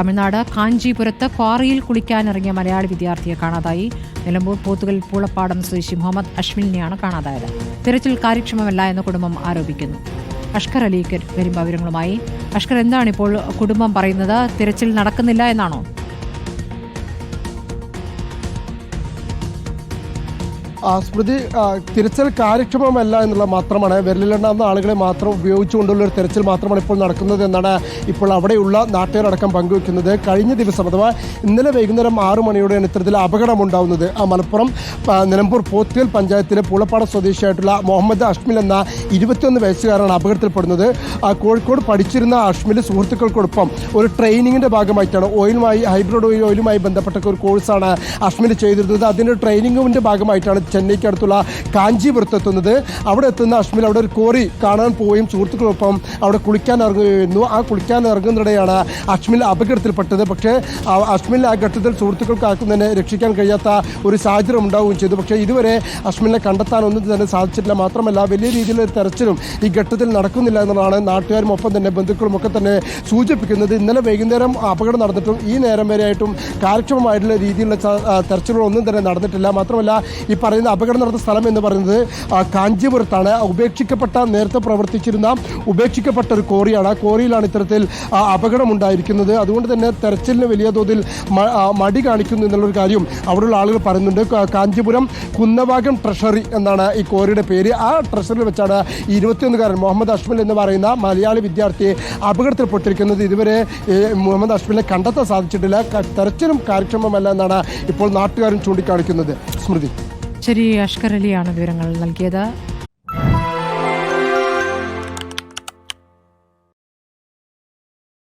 തമിഴ്നാട് കാഞ്ചീപുരത്ത് ക്വാറിയിൽ കുളിക്കാനിറങ്ങിയ മലയാളി വിദ്യാർത്ഥിയെ കാണാതായി. നിലമ്പൂർ പോത്തുകൽ പൂളപ്പാടം സ്വദേശി മുഹമ്മദ് അഷ്മിലിനെയാണ് കാണാതായത്. തിരച്ചിൽ കാര്യക്ഷമമല്ല എന്ന് കുടുംബം ആരോപിക്കുന്നു. അഷ്കർ അലി വരുമ്പോൾ വിവരങ്ങളുമായി. അഷ്കർ എന്താണ് ഇപ്പോൾ കുടുംബം പറയുന്നത്? തിരച്ചിൽ നടക്കുന്നില്ല എന്നാണോ? സ്മൃതി തിരച്ചിൽ കാര്യക്ഷമമല്ല എന്നുള്ള മാത്രമാണ്. വിരലിലെണ്ണാവുന്ന ആളുകളെ മാത്രം ഉപയോഗിച്ചുകൊണ്ടുള്ള ഒരു തിരച്ചിൽ മാത്രമാണ് ഇപ്പോൾ നടക്കുന്നത് എന്നാണ് ഇപ്പോൾ അവിടെയുള്ള നാട്ടുകാരടക്കം പങ്കുവെക്കുന്നത്. കഴിഞ്ഞ ദിവസം അഥവാ ഇന്നലെ വൈകുന്നേരം ആറു മണിയോടെയാണ് ഇത്തരത്തിൽ ആ മലപ്പുറം നിലമ്പൂർ പോത്തുകൽ പഞ്ചായത്തിലെ പൂളപ്പാട സ്വദേശിയായിട്ടുള്ള മുഹമ്മദ് അഷ്മിൽ എന്ന ഇരുപത്തിയൊന്ന് വയസ്സുകാരാണ് അപകടത്തിൽപ്പെടുന്നത്. കോഴിക്കോട് പഠിച്ചിരുന്ന അഷ്മിൽ സുഹൃത്തുക്കൾക്കൊപ്പം ഒരു ട്രെയിനിങ്ങിന്റെ ഭാഗമായിട്ടാണ് ഓയിലുമായി ഹൈബ്രിഡ് ഓയിലുമായി ബന്ധപ്പെട്ട ഒരു കോഴ്സാണ് അഷ്മിൽ ചെയ്തിരുന്നത്. അതിന്റെ ട്രെയിനിങ്ങിന്റെ ഭാഗമായിട്ടാണ് ചെന്നൈക്ക് അടുത്തുള്ള കാഞ്ചീപുരത്ത് എത്തുന്നത്. അവിടെ എത്തുന്ന അഷ്മിൽ അവിടെ ഒരു കോറി കാണാൻ പോവുകയും സുഹൃത്തുക്കളൊപ്പം അവിടെ കുളിക്കാൻ ഇറങ്ങുകയായിരുന്നു. ആ കുളിക്കാൻ ഇറങ്ങുന്നിടെയാണ് അഷ്മിൽ അപകടത്തിൽപ്പെട്ടത്. പക്ഷേ അശ്മിൽ അഷ്മിൽ ആ ഘട്ടത്തിൽ സുഹൃത്തുക്കൾക്ക് ആർക്കും തന്നെ രക്ഷിക്കാൻ കഴിയാത്ത ഒരു സാഹചര്യം ഉണ്ടാവുകയും ചെയ്തു. പക്ഷേ ഇതുവരെ അശ്മിലിനെ കണ്ടെത്താനൊന്നും തന്നെ സാധിച്ചിട്ടില്ല. മാത്രമല്ല വലിയ രീതിയിലൊരു തെരച്ചിലും ഈ ഘട്ടത്തിൽ നടക്കുന്നില്ല എന്നുള്ളതാണ് നാട്ടുകാരും ഒപ്പം തന്നെ ബന്ധുക്കളും ഒക്കെ തന്നെ സൂചിപ്പിക്കുന്നത്. ഇന്നലെ വൈകുന്നേരം അപകടം നടന്നിട്ടും ഈ നേരം വരെയായിട്ടും കാര്യക്ഷമമായിട്ടുള്ള രീതിയിലുള്ള തെരച്ചിലുകളൊന്നും തന്നെ നടന്നിട്ടില്ല. മാത്രമല്ല ഈ പറയുന്ന അപകടം നടന്ന സ്ഥലം എന്ന് പറയുന്നത് കാഞ്ചിപുരത്താണ്. ഉപേക്ഷിക്കപ്പെട്ട നേരത്തെ പ്രവർത്തിച്ചിരുന്ന ഉപേക്ഷിക്കപ്പെട്ട ഒരു കോറിയാണ് കോറിയിലാണ് ഇത്തരത്തിൽ അപകടമുണ്ടായിരിക്കുന്നത്. അതുകൊണ്ട് തന്നെ തെരച്ചിലിന് വലിയ തോതിൽ മടി കാണിക്കുന്നു എന്നുള്ളൊരു കാര്യം അവിടെയുള്ള ആളുകൾ പറയുന്നുണ്ട്. കാഞ്ചിപുരം കുന്നഭാഗം ട്രഷറി എന്നാണ് ഈ കോറിയുടെ പേര്. ആ ട്രഷറിയിൽ വെച്ചാണ് ഇരുപത്തിയൊന്നുകാരൻ മുഹമ്മദ് അഷ്മൽ എന്ന് പറയുന്ന മലയാളി വിദ്യാർത്ഥിയെ അപകടത്തിൽപ്പെട്ടിരിക്കുന്നത്. ഇതുവരെ മുഹമ്മദ് അഷ്മലിനെ കണ്ടെത്താൻ സാധിച്ചിട്ടില്ല. തെരച്ചിലും കാര്യക്ഷമമല്ല എന്നാണ് ഇപ്പോൾ നാട്ടുകാരും ചൂണ്ടിക്കാണിക്കുന്നത്. സ്മൃതി. ശരി അഷ്കർ അലിയാണ് വിവരങ്ങൾ നൽകിയത്.